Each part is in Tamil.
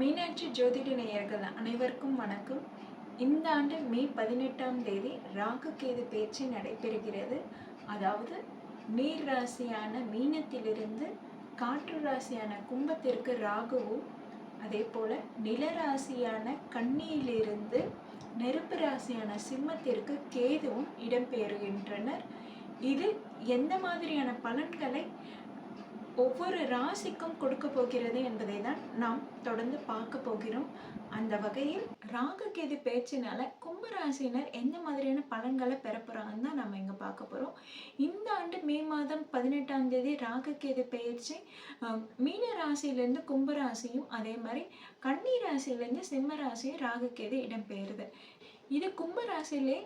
மீனாட்சி ஜோதிட நேயர்கள் அனைவருக்கும் வணக்கம். இந்த ஆண்டு மே பதினெட்டாம் தேதி ராகு கேது பேச்சு நடைபெறுகிறது. அதாவது நீர் ராசியான மீனத்திலிருந்து காற்று ராசியான கும்பத்திற்கு ராகுவும் அதே போல நில ராசியான கன்னியிலிருந்து நெருப்பு ராசியான சிம்மத்திற்கு கேதுவும் இடம்பெறுகின்றனர் இது எந்த மாதிரியான பலன்களை ஒவ்வொரு ராசிக்கும் கொடுக்க போகிறது என்பதை தான் நாம் தொடர்ந்து பார்க்க போகிறோம். அந்த வகையில் ராகு கேது பேச்சினால கும்பராசினர் எந்த மாதிரியான பலன்களை பெற தான் நம்ம இங்கே பார்க்க போகிறோம் இந்த ஆண்டு மே மாதம் பதினெட்டாம் தேதி ராகு கேது பெயர்ச்சி மீன ராசியிலேருந்து கும்பராசியும் அதே மாதிரி கன்னி ராசியிலேருந்து சிம்ம ராசியும் ராகு கேது இடம்பெயருது. இது கும்பராசிலே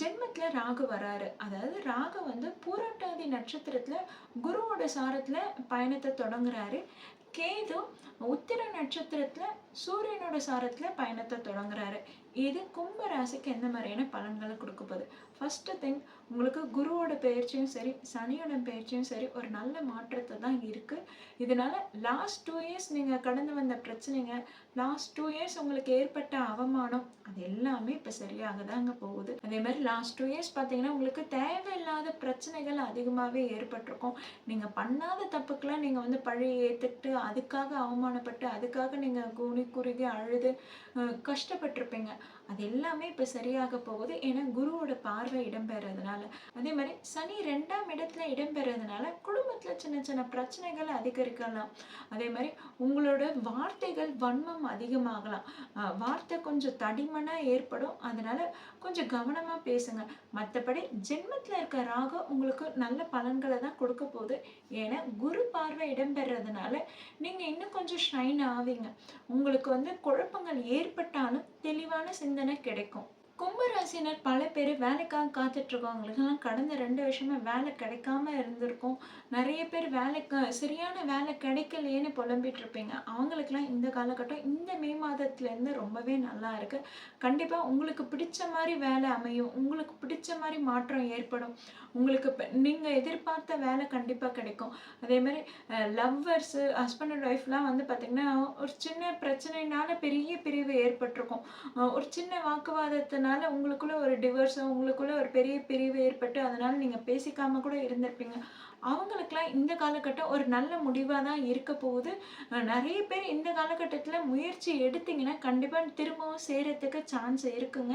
ஜென்மத்துல ராகு வராரு. அதாவது ராகு வந்து பூரட்டாதி நட்சத்திரத்துல குருவோட சாரத்துல பயணத்தை தொடங்குறாரு. கேது உத்திர நட்சத்திரத்துல சூரியனோட சாரத்துல பயணத்தை தொடங்குறாரு. இது கும்ப ராசிக்கு எந்த மாதிரியான பலன்களை கொடுக்க போகுது? ஃபஸ்ட்டு திங் உங்களுக்கு குருவோட பயிற்சியும் சரி சனியோட பயிற்சியும் சரி ஒரு நல்ல மாற்றத்தை தான் இருக்கு. இதனால லாஸ்ட் டூ இயர்ஸ் நீங்கள் கடந்து வந்த பிரச்சனைங்க லாஸ்ட் டூ இயர்ஸ் உங்களுக்கு ஏற்பட்ட அவமானம் அது எல்லாமே இப்போ சரியாக தாங்க போகுது. அதே மாதிரி லாஸ்ட் டூ இயர்ஸ் பார்த்தீங்கன்னா உங்களுக்கு தேவையில்லாத பிரச்சனைகள் அதிகமாகவே ஏற்பட்டிருக்கும். நீங்கள் பண்ணாத தப்புக்கெல்லாம் நீங்கள் வந்து பழி ஏற்றுக்கிட்டு அதுக்காக அவமானப்பட்டு அதுக்காக நீங்கள் குணி குறுகி அழுது அஹ், கஷ்டப்பட்டிருப்பீங்க. அது எல்லாமே இப்போ சரியாக போகுது. ஏன்னா குருவோட பார்வை இடம்பெறதுனால. அதே மாதிரி சனி ரெண்டாம் இடத்துல இடம்பெறதுனால குடும்பத்தில் சின்ன சின்ன பிரச்சனைகள் அதிகரிக்கலாம். அதே மாதிரி உங்களோட வார்த்தைகள் வன்மம் அதிகமாகலாம். வார்த்தை கொஞ்சம் தடிமனாக ஏற்படும். அதனால கொஞ்சம் கவனமாக பேசுங்க. மற்றபடி ஜென்மத்தில் இருக்க ராகம் உங்களுக்கு நல்ல பலன்களை தான் கொடுக்க போகுது. ஏன்னா குரு பார்வை இடம்பெறதுனால நீங்கள் இன்னும் கொஞ்சம் ஷைன் ஆவீங்க. உங்களுக்கு வந்து குழப்பங்கள் ஏற்பட்டாலும் தெளிவான சிந்தனை கிடைக்கும். கும்பராசினர் பல பேர் வேலைக்காக காத்துட்ருக்கவங்களுக்கெல்லாம் கடந்த ரெண்டு வருஷமாக வேலை கிடைக்காம இருந்திருக்கும். நிறைய பேர் வேலைக்கு சரியான வேலை கிடைக்கலையேன்னு புலம்பிட்டு இருப்பீங்க அவங்களுக்கெல்லாம் இந்த காலகட்டம் இந்த மே மாதத்துலேருந்து ரொம்பவே நல்லா இருக்குது கண்டிப்பாக உங்களுக்கு பிடிச்ச மாதிரி வேலை அமையும். உங்களுக்கு பிடிச்ச மாதிரி மாற்றம் ஏற்படும். உங்களுக்கு நீங்கள் எதிர்பார்த்த வேலை கண்டிப்பாக கிடைக்கும். அதே மாதிரி லவ்வர்ஸு ஹஸ்பண்ட் அண்ட் ஒய்ஃப்லாம் வந்து பார்த்திங்கன்னா ஒரு சின்ன பிரச்சனைனால பெரிய பிரிவு ஏற்பட்டிருக்கும். ஒரு சின்ன வாக்குவாதத்தை அதனால உங்களுக்குள்ள ஒரு டிவர்ஸோ உங்களுக்குள்ள ஒரு பெரிய பிரிவு ஏற்பட்டு அதனால நீங்க பேசிக்காம கூட இருந்திருப்பீங்க. அவங்களுக்கெல்லாம் இந்த காலகட்டம் ஒரு நல்ல முடிவாக தான் இருக்க போகுது. நிறைய பேர் இந்த காலகட்டத்தில் முயற்சி எடுத்தீங்கன்னா கண்டிப்பாக திரும்பவும் சேரத்துக்கு சான்ஸ் இருக்குங்க.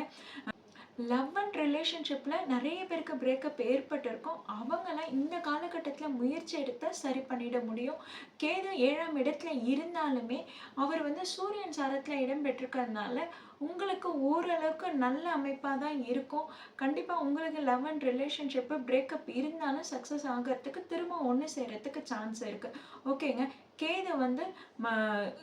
லவ் அண்ட் ரிலேஷன்ஷிப்பில் நிறைய பேருக்கு பிரேக்கப் ஏற்பட்டிருக்கும். அவங்களாம் இந்த காலகட்டத்தில் முயற்சி எடுத்தால் சரி பண்ணிட முடியும். கேது ஏழாம் இடத்துல இருந்தாலுமே அவர் வந்து சூரியன் சாரத்தில் இடம் பெற்றிருக்கிறதுனால உங்களுக்கு ஓரளவுக்கு நல்ல அமைப்பாக தான் இருக்கும். கண்டிப்பாக உங்களுக்கு லவ் அண்ட் ரிலேஷன்ஷிப்பு பிரேக்கப் இருந்தாலும் சக்ஸஸ் ஆகிறதுக்கு திரும்ப ஒன்று செய்கிறதுக்கு சான்ஸ் இருக்குது ஓகேங்க கேது வந்து ம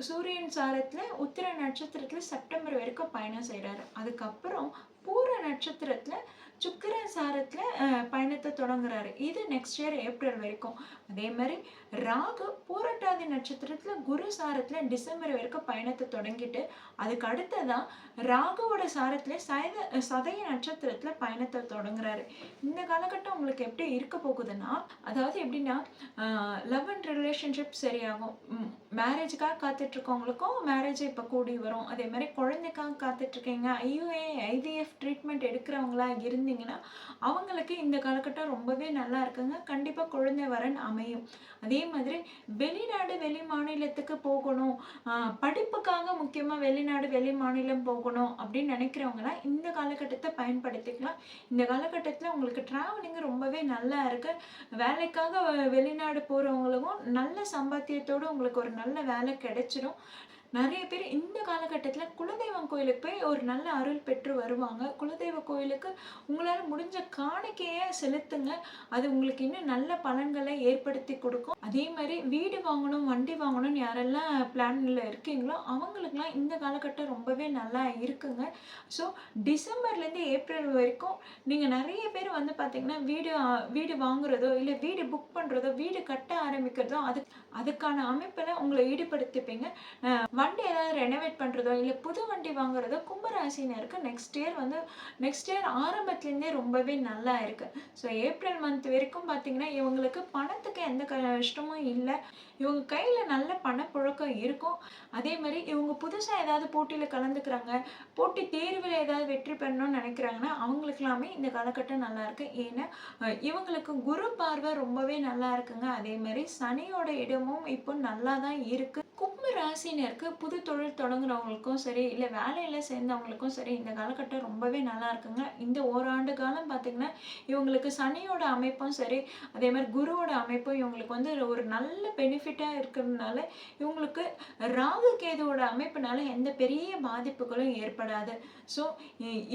சூரியன் சாரத்தில் உத்திர நட்சத்திரத்தில் செப்டம்பர் வரைக்கும் பயணம் செய்கிறாரு அதுக்கப்புறம் பூர நட்சத்திரத்தில் சுக்கிர சாரத்தில் பயணத்தை தொடங்குறாரு. இது நெக்ஸ்ட் இயர் ஏப்ரல் வரைக்கும். அதே மாதிரி ராகு பூரட்டாதி நட்சத்திரத்தில் குரு சாரத்தில் டிசம்பர் வரைக்கும் பயணத்தை தொடங்கிட்டு அதுக்கு அடுத்ததான் ராகுவோட சாரத்தில் சத சதய நட்சத்திரத்தில் பயணத்தை தொடங்குறாரு. இந்த காலகட்டம் உங்களுக்கு எப்படி இருக்க போகுதுன்னா அதாவது எப்படின்னா லவ் அண்ட் ரிலேஷன்ஷிப் சரியாகும். மேரேஜுக்காக காத்துட்ருக்கவங்களுக்கும் மேரேஜ் இப்போ கூடி வரும். அதே மாதிரி குழந்தைக்காக காத்துட்ருக்கீங்க. ஐயுஏ ஐடிஎஃப் ஐவிஎஃப் ட்ரீட்மெண்ட் எடுக்கிறவங்களா இருந்தீங்கன்னா அவங்களுக்கு இந்த காலகட்டம் ரொம்பவே நல்லா இருக்குங்க. கண்டிப்பாக குழந்தை வரன் அமையும். அதே மாதிரி வெளிநாடு வெளி மாநிலத்துக்கு போகணும். படிப்புக்காக முக்கியமாக வெளிநாடு வெளி மாநிலம் போகணும் அப்படின்னு நினைக்கிறவங்களாம் இந்த காலகட்டத்தை பயன்படுத்திக்கலாம். இந்த காலகட்டத்தில் உங்களுக்கு ட்ராவலிங் ரொம்பவே நல்லா இருக்குது வேலைக்காக வெளிநாடு போகிறவங்களுக்கும் நல்ல சம்பாத்தியத்தோடு உங்களுக்கு ஒரு நல்ல நல்ல வேலை கிடைச்சிடும் நிறைய பேர் இந்த காலகட்டத்தில் குலதெய்வம் கோயிலுக்கு போய் ஒரு நல்ல அருள் பெற்று வருவாங்க. குலதெய்வ கோயிலுக்கு உங்களால் முடிஞ்ச காணிக்கையை செலுத்துங்க. அது உங்களுக்கு இன்னும் நல்ல பலன்களை ஏற்படுத்தி கொடுக்கும். அதே மாதிரி வீடு வாங்கணும் வண்டி வாங்கணும்னு யாரெல்லாம் பிளானில் இருக்கீங்களோ அவங்களுக்குலாம் இந்த காலகட்டம் ரொம்பவே நல்லா இருக்குங்க. ஸோ டிசம்பர்லேருந்து ஏப்ரல் வரைக்கும் நீங்கள் நிறைய பேர் வந்து பார்த்தீங்கன்னா வீடு வீடு வாங்குறதோ இல்லை வீடு புக் பண்ணுறதோ வீடு கட்ட ஆரம்பிக்கிறதோ அது அதுக்கான அமைப்பில் உங்களை ஈடுபடுத்திப்பீங்க. வண்டி ஏதாவது ரெனோவேட் பண்ணுறதோ இல்லை புது வண்டி வாங்குறதோ கும்பராசினருக்கு நெக்ஸ்ட் இயர் வந்து நெக்ஸ்ட் இயர் ஆரம்பத்துலேருந்தே ரொம்பவே நல்லா இருக்குது ஸோ ஏப்ரல் மந்த் வரைக்கும் பார்த்தீங்கன்னா இவங்களுக்கு பணத்துக்கு எந்த கஷ்டமும் இல்லை. இவங்க கையில் நல்ல பணப்புழக்கம் இருக்கும். அதே மாதிரி இவங்க புதுசாக ஏதாவது போட்டியில் கலந்துக்கிறாங்க போட்டி தேர்வில் ஏதாவது வெற்றி பெறணும்னு நினைக்கிறாங்கன்னா அவங்களுக்கெல்லாமே இந்த காலகட்டம் நல்லாயிருக்கு ஏன்னா இவங்களுக்கு குரு பார்வை ரொம்பவே நல்லா இருக்குங்க. அதே மாதிரி சனியோட இடமும் இப்போ நல்லா தான் இருக்குது ராசினருக்கு புது தொழில் தொடங்குறவங்களுக்கும் சரி இல்லை வேலையில் சேர்ந்தவங்களுக்கும் சரி இந்த காலகட்டம் ரொம்பவே நல்லா இருக்குங்க. இந்த ஓராண்டு காலம் பார்த்தீங்கன்னா இவங்களுக்கு சனியோட அமைப்பும் சரி அதே மாதிரி குருவோட அமைப்பும் இவங்களுக்கு வந்து ஒரு நல்ல பெனிஃபிட்டாக இருக்கிறதுனால இவங்களுக்கு ராகு கேதுவோட அமைப்புனால எந்த பெரிய பாதிப்புகளும் ஏற்படாது. ஸோ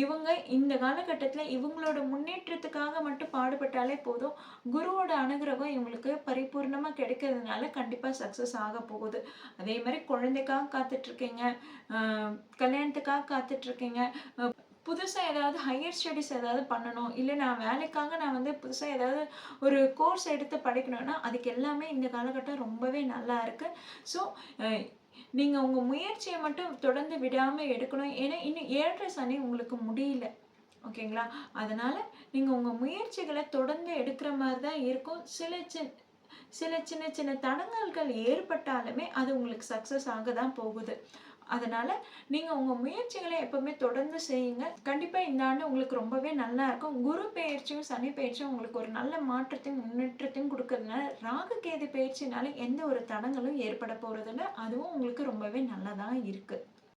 இவங்க இந்த காலகட்டத்தில் இவங்களோட முன்னேற்றத்துக்காக மட்டும் பாடுபட்டாலே போதும். குருவோட அனுகிரகம் இவங்களுக்கு பரிபூர்ணமாக கிடைக்கிறதுனால கண்டிப்பாக சக்ஸஸ் ஆக போகுது. அதே மாதிரி குழந்தைக்காக காத்துட்ருக்கீங்க. கல்யாணத்துக்காக காத்துட்ருக்கீங்க. புதுசாக ஏதாவது ஹையர் ஸ்டடீஸ் ஏதாவது பண்ணணும். இல்லை நான் வேலைக்காக நான் வந்து புதுசாக ஏதாவது ஒரு கோர்ஸ் எடுத்து படிக்கணும்னா அதுக்கு எல்லாமே இந்த காலகட்டம் ரொம்பவே நல்லா இருக்குது ஸோ நீங்கள் உங்கள் முயற்சியை மட்டும் தொடர்ந்து விடாமல் எடுக்கணும். ஏன்னா இன்னும் ஏழரை சனி உங்களுக்கு முடியல. ஓகேங்களா? அதனால் நீங்கள் உங்கள் முயற்சிகளை தொடர்ந்து எடுக்கிற மாதிரி தான் இருக்கும். சில சின்ன சில சின்ன சின்ன தடங்கல்கள் ஏற்பட்டாலுமே அது உங்களுக்கு சக்ஸஸ் ஆக தான் போகுது. அதனால் நீங்கள் உங்கள் முயற்சிகளை எப்போவுமே தொடர்ந்து செய்யுங்க. கண்டிப்பாக இந்த ஆண்டு உங்களுக்கு ரொம்பவே நல்லா இருக்கும். குரு பயிற்சியும் சனி பயிற்சியும் உங்களுக்கு ஒரு நல்ல மாற்றத்தையும் முன்னேற்றத்தையும் கொடுக்கறதுனால ராகு கேது பயிற்சினால எந்த ஒரு தடங்களும் ஏற்பட போகிறதில்ல அதுவும் உங்களுக்கு ரொம்பவே நல்லதாக இருக்குது